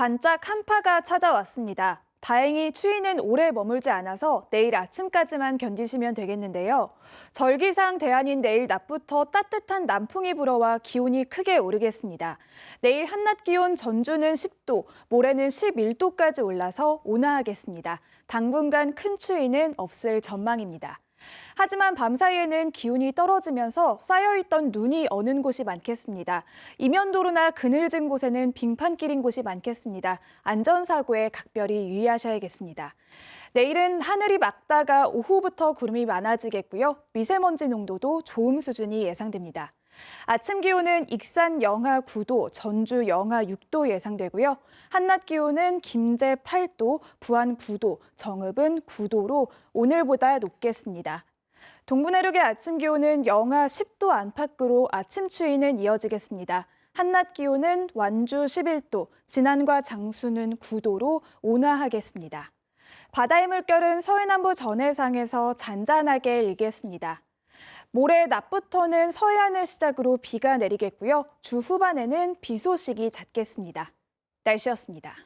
반짝 한파가 찾아왔습니다. 다행히 추위는 오래 머물지 않아서 내일 아침까지만 견디시면 되겠는데요. 절기상 대안인 내일 낮부터 따뜻한 남풍이 불어와 기온이 크게 오르겠습니다. 내일 한낮 기온 전주는 10도, 모레는 11도까지 올라서 온화하겠습니다. 당분간 큰 추위는 없을 전망입니다. 하지만 밤사이에는 기온이 떨어지면서 쌓여있던 눈이 어는 곳이 많겠습니다. 이면도로나 그늘진 곳에는 빙판길인 곳이 많겠습니다. 안전사고에 각별히 유의하셔야겠습니다. 내일은 하늘이 맑다가 오후부터 구름이 많아지겠고요. 미세먼지 농도도 좋음 수준이 예상됩니다. 아침 기온은 익산 영하 9도, 전주 영하 6도 예상되고요. 한낮 기온은 김제 8도, 부안 9도, 정읍은 9도로 오늘보다 높겠습니다. 동부 내륙의 아침 기온은 영하 10도 안팎으로 아침 추위는 이어지겠습니다. 한낮 기온은 완주 11도, 진안과 장수는 9도로 온화하겠습니다. 바다의 물결은 서해남부 전해상에서 잔잔하게 일겠습니다. 모레 낮부터는 서해안을 시작으로 비가 내리겠고요. 주 후반에는 비 소식이 잦겠습니다. 날씨였습니다.